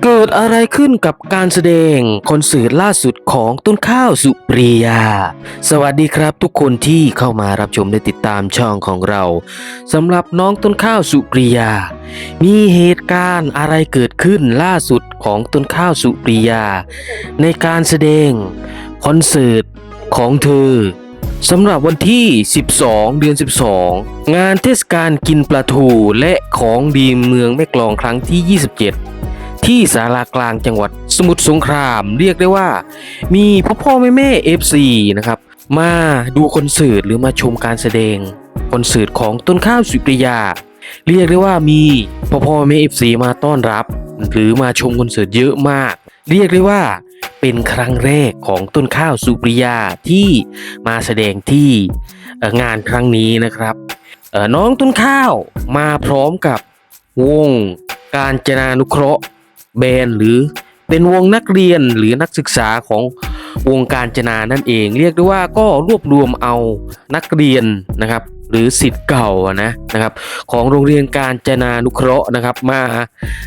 เกิดอะไรขึ้นกับการแสดงคอนเสิร์ตล่าสุดของต้นข้าวสุปรียา สวัสดีครับทุกคนที่เข้ามารับชมและติดตามช่องของเราสำหรับน้องต้นข้าวสุปรียา มีเหตุการณ์อะไรเกิดขึ้นล่าสุดของต้นข้าวสุปรียา ในการแสดงคอนเสิร์ตของเธอสำหรับวันที่ 12 เดือน 12 งานเทศกาลกินปลาทูและของดีเมืองแม่กลองครั้งที่ 27 ที่ศาลากลางจังหวัดสมุทรสงคราม เรียกได้ว่า มีพ่อพ่อแม่แม่ FC นะครับ มาดูคอนเสิร์ตหรือมาชมการแสดงคอนเสิร์ตของต้นข้าวสุปริยา เรียกได้ว่ามีพ่อพ่อแม่ FC มาต้อนรับ หรือมาชมคอนเสิร์ตเยอะมาก เรียกได้ว่าเป็นครั้งแรกของต้นข้าวสุปริยาที่มาแสดงที่งานครั้งนี้นะครับน้องต้นข้าวมาพร้อมกับวงการจนานุเคราะห์ แบนด์หรือเป็นวงนักเรียนหรือนักศึกษาของวงการจนานั่นเอง เรียกได้ว่าก็รวบรวมเอานักเรียนนะครับหรือสิทธิ์เก่านะนะครับของโรงเรียนการจนานุเคราะห์นะครับมา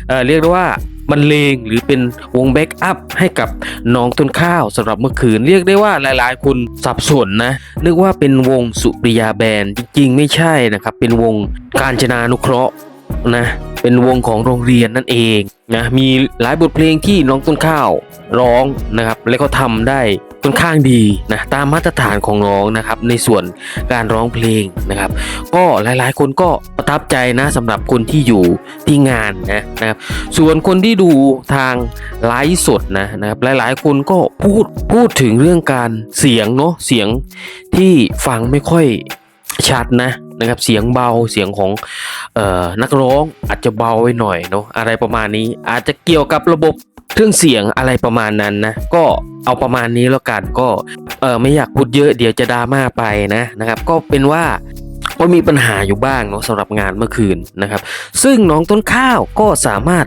เเรียกได้ว่าบรรเลงหรือเป็นวงแบ็กอัพให้กับน้องต้นข้าวสำหรับเมื่อคืน เรียกได้ว่าหลายๆ คนสับสนนะนึกว่าเป็นวงสุปริยาแบนด์จริงๆ ไม่ใช่นะครับเป็นวงการจนานุเคราะห์ นะเป็นวงของโรงเรียนนั่นเองนะมีหลายบทเพลงที่น้องต้นข้าวร้องนะครับและก็ทำได้ค่อนข้างดีนะตามมาตรฐานของน้องนะครับในส่วนการร้องเพลงนะครับ ก็หลายๆ คนก็ประทับใจนะสำหรับคนที่อยู่ที่งานนะนะครับส่วนคนที่ดูทางไลฟ์สดนะนะครับหลายๆ คนก็พูดพูดถึงเรื่องการเสียงเนาะเสียงที่ฟังไม่ค่อยชัดนะนะครับเสียงเบาเสียงของ เอ่อนักร้องอาจจะเบาไว้หน่อยเนาะอะไรประมาณนี้อาจจะเกี่ยวกับระบบเครื่องเสียงอะไรประมาณนั้นนะก็เอาประมาณนี้แล้วกันก็เออไม่อยากพูดเยอะเดี๋ยวจะดราม่าไปนะนะครับ ก็เป็นว่าก็มีปัญหาอยู่บ้างเนาะสำหรับงานเมื่อคืนนะครับ ซึ่งน้องต้นข้าวก็สามารถ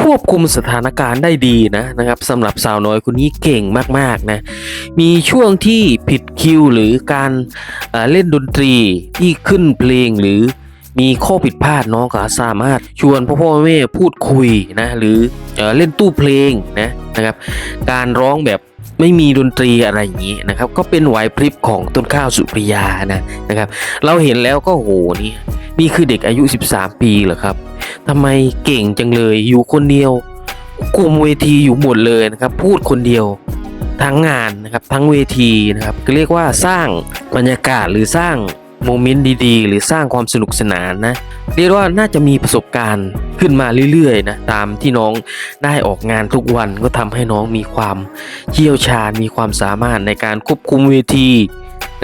ควบคุมสถานการณ์ได้ดีนะนะครับสำหรับสาวน้อยคนนี้เก่งมากๆนะมีช่วงที่ผิดคิวหรือการเอ่อเล่นดนตรีที่ขึ้นเพลงหรือ มีข้อผิดพลาดน้องก็สามารถชวนพ่อพ่อแม่พูดคุยนะหรือเอเล่นตู้เพลงนะนะครับการร้องแบบไม่มีดนตรีอะไรอย่างนี้นะครับ ก็เป็นไหวพริบของต้นข้าวสุปริยานะนะครับ เราเห็นแล้วก็โหนี่นี่คือเด็กอายุ 13 ปีเหรอครับทำไมเก่งจังเลยอยู่คนเดียวคุมเวทีอยู่หมดเลยนะครับ พูดคนเดียวทั้งงานนะครับทั้งเวทีนะครับก็เรียกว่าสร้างบรรยากาศหรือสร้าง โมเมนต์ดีๆ หรือสร้างความสนุกสนานนะ เรียกว่าน่าจะมีประสบการณ์ขึ้นมาเรื่อยๆนะตามที่น้องได้ออกงานทุกวันก็ทำให้น้องมีความเชี่ยวชาญมีความสามารถในการควบคุมเวที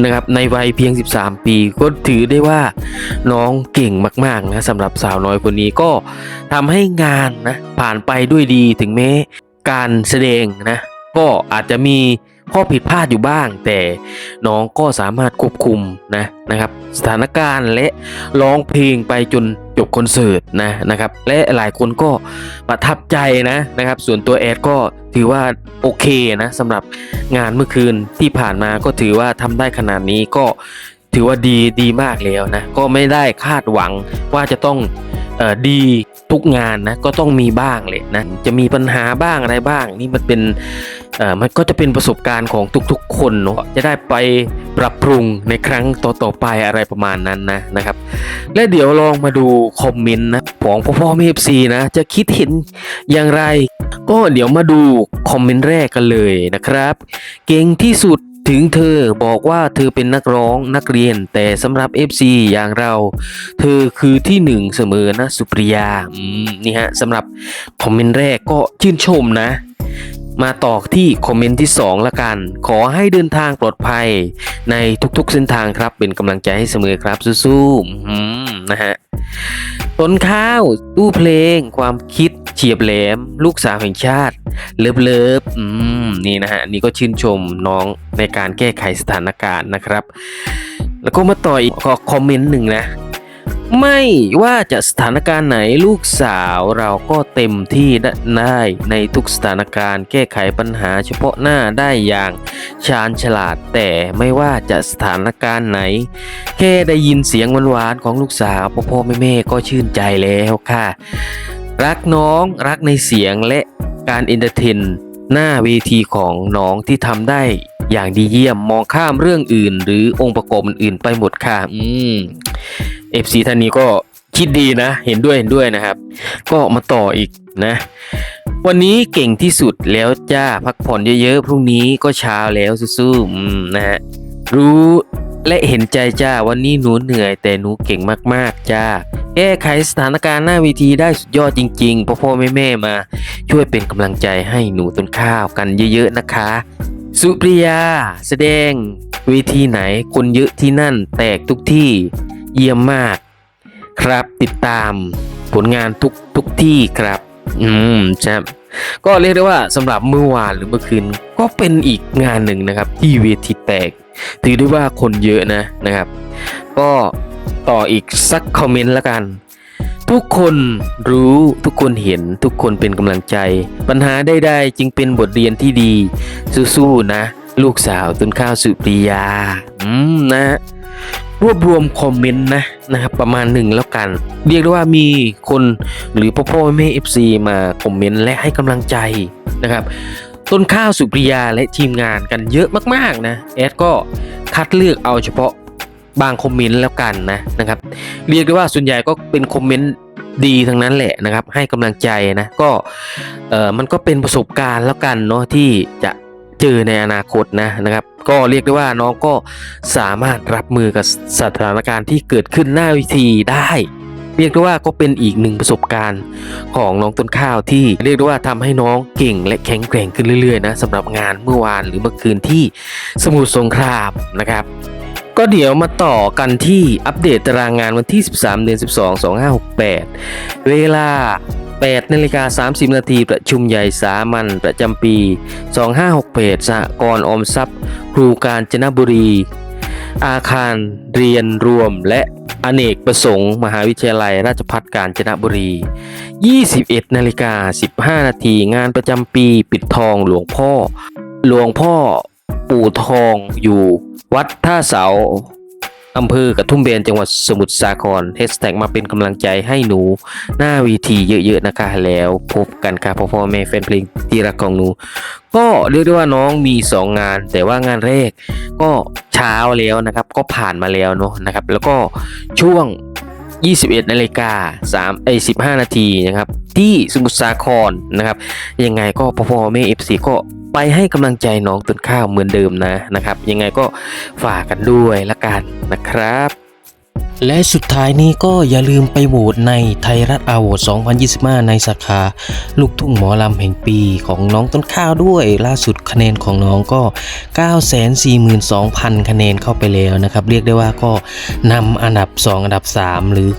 นะครับในวัยเพียง 13 ปีก็ถือได้ว่าน้องเก่งมากๆนะสำหรับสาวน้อยคนนี้ก็ทำให้งานนะผ่านไปด้วยดีถึงแม้การแสดงนะ ก็อาจจะมีข้อผิดพลาดอยู่บ้าง แต่น้องก็สามารถควบคุมนะนะครับสถานการณ์และร้องเพลงไปจนจบคอนเสิร์ตนะนะครับและหลายคนก็ประทับใจนะนะครับ ส่วนตัวแอดก็ถือว่าโอเคนะสำหรับงานเมื่อคืนที่ผ่านมาก็ถือว่าทำได้ขนาดนี้ก็ถือว่าดีดีมากแล้วนะก็ไม่ได้คาดหวังว่าจะต้องดี ทุกงานนะก็ต้องมีบ้างเลยนะจะมีปัญหาบ้างอะไรบ้าง นี่มันเป็นเอ่อมันก็จะเป็นประสบการณ์ของทุกๆ คนเนาะจะได้ไปปรับปรุงในครั้งต่อๆไปอะไรประมาณนั้นนะนะครับ และเดี๋ยวลองมาดูคอมเมนต์นะของพ่อพ่อเมฟซีนะจะคิดเห็นอย่างไร ก็เดี๋ยวมาดูคอมเมนต์แรกกันเลยนะครับ เก่งที่สุด ถึงเธอบอกว่าเธอเป็นนักร้องนักเรียน แต่สำหรับ FC อย่างเรา เธอคือที่หนึ่งเสมอนะสุปริยาอืมนี่ฮะสำหรับคอมเมนต์แรกก็ชื่นชมนะ มาต่อที่คอมเมนต์ที่ 2 ละกัน ขอให้เดินทางปลอดภัย ในทุกๆเส้นทางครับเป็นกำลังใจให้เสมอครับสู้ๆนะฮะ ต้นข้าว ตู้เพลง ความคิด เฉียบแหลม ลูกสาวแห่งชาติ เลิฟเลิฟอืม นี่นะฮะ นี่ก็ชื่นชมน้องในการแก้ไขสถานการณ์นะครับ แล้วก็มาต่ออีกคอมเมนต์หนึ่งนะ ไม่ว่าจะสถานการณ์ไหนลูกสาวเราก็เต็มที่ได้ในทุกสถานการณ์แก้ไขปัญหาเฉพาะหน้าได้อย่างชาญฉลาด แต่ไม่ว่าจะสถานการณ์ไหน แค่ได้ยินเสียงหวานๆของลูกสาวพ่อพ่อแม่แม่ก็ชื่นใจแล้วค่ะ รักน้องรักในเสียงและการเอนเตอร์เทนหน้าเวทีของน้องที่ทำได้อย่างดีเยี่ยมมองข้ามเรื่องอื่น หรือองค์ประกอบอื่นไปหมดค่ะ อืม FC ท่านนี้ก็คิดดีนะ เห็นด้วยเห็นด้วยนะครับ ก็มาต่ออีกนะ วันนี้เก่งที่สุดแล้วจ้าพักผ่อนเยอะๆ พรุ่งนี้ก็เช้าแล้วสู้ๆนะฮะรู้และเห็นใจจ้าวันนี้หนูเหนื่อยแต่หนูเก่งมากๆจ้าแก้ไขสถานการณ์หน้าเวทีได้สุดยอดจริงๆพ่อพ่อแม่แม่มา ช่วยเป็นกำลังใจให้หนูต้นข้าวกันเยอะๆนะคะ สุปริยา แสดงเวทีไหนคนเยอะที่นั่นแตกทุกที่ เยี่ยมมากครับติดตามผลงานทุกทุกที่ครับ อืมครับก็เรียกได้ว่าสำหรับเมื่อวานหรือเมื่อคืนก็เป็นอีกงานหนึ่งนะครับ ที่เวทีแตก ถือได้ว่าคนเยอะนะนะครับ ก็ต่ออีกสักคอมเมนต์ละกัน ทุกคนรู้ทุกคนเห็นทุกคนเป็นกำลังใจ ปัญหาใดๆจึงเป็นบทเรียนที่ดี สู้ๆนะ ลูกสาวต้นข้าวสุปริยา อืมนะ รวบรวมคอมเมนต์นะนะครับประมาณหนึ่งแล้วกัน เรียกได้ว่ามีคนหรือพ่อพ่อแม่เอฟซีมาคอมเมนต์และให้กำลังใจนะครับ ต้นข้าวสุปริยาและทีมงานกันเยอะมากๆนะแอดก็คัดเลือกเอาเฉพาะบางคอมเมนต์แล้วกันนะนะครับ เรียกได้ว่าส่วนใหญ่ก็เป็นคอมเมนต์ดีทั้งนั้นแหละนะครับ ให้กำลังใจนะก็เออมันก็เป็นประสบการณ์แล้วกันเนาะที่จะ เจอในอนาคตนะนะครับ ก็เรียกได้ว่าน้องก็สามารถรับมือกับสถานการณ์ที่เกิดขึ้นหน้าวิธีได้เรียกได้ว่าก็เป็นอีกหนึ่งประสบการณ์ของน้องต้นข้าวที่เรียกได้ว่าทำให้น้องเก่งและแข็งแกร่งขึ้นเรื่อยๆนะสำหรับงานเมื่อวานหรือเมื่อคืนที่สมุทรสงครามนะครับ ก็เดี๋ยวมาต่อกันที่อัปเดตตารางงานวันที่ 13 เดือน 12 2568 เวลา 8นาฬิกา30 นาทีประชุมใหญ่สามัญประจำปี 2568สหกรณ์ออมทรัพย์ ครูการจนบุรี อาคารเรียนรวมและอเนกประสงค์ มหาวิทยาลัยราชภัฏกาญจนบุรี 21นาฬิกา15 นาทีงานประจำปีปิดทองหลวงพ่อ หลวงพ่อปู่ทองอยู่วัดท่าเสา อำเภอกระทุ่มแบนจังหวัดสมุทรสาครเฮชแท็กมาเป็นกำลังใจให้หนูหน้าวีทีเยอะๆนะคะแล้วพบกันค่ะพ่อพ่อแม่แฟนเพลงที่รักของหนู ก็เรียกได้ว่าน้องมี 2 งาน แต่ว่างานแรกก็เช้าแล้วนะครับ ก็ผ่านมาแล้วเนาะนะครับ แล้วก็ช่วง 21นาฬิกา3ไอ้15 นาทีนะครับ ที่สมุทรสาครนะครับ ยังไงก็พ่อพ่อแม่เอฟซีก็ ไปให้กำลังใจน้องต้นข้าวเหมือนเดิมนะนะครับ ยังไงก็ฝากกันด้วยละกันนะครับ และสุดท้ายนี้ก็อย่าลืมไปโหวตในไทยรัฐอาวอร์ด2025 ในสาขาลูกทุ่งหมอลำแห่งปีของน้องต้นข้าวด้วย ล่าสุดคะแนนของน้องก็ 942,000 คะแนนเข้าไปแล้วนะครับ เรียกได้ว่าก็นำอันดับ 2 อันดับ 3 หรือ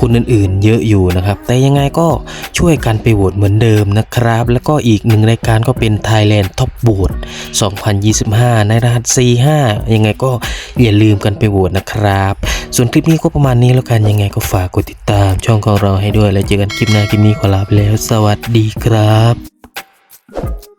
คนอื่นๆ เยอะอยู่นะครับ แต่ยังไงก็ช่วยกันไปโหวตเหมือนเดิมนะครับ แล้วก็อีกหนึ่งรายการก็เป็น Thailand Top v o t e 2025 ในรหัส C5 ยังไงก็อย่าลืมกันไปโหวตนะครับ ส่วนคลิปนี้ก็ประมาณนี้แล้วกันยังไงก็ฝากกดติดตามช่องของเราให้ด้วยแล้วเจอกันคลิปหน้าคลิปนี้ขอลาไปแล้ว สวัสดีครับ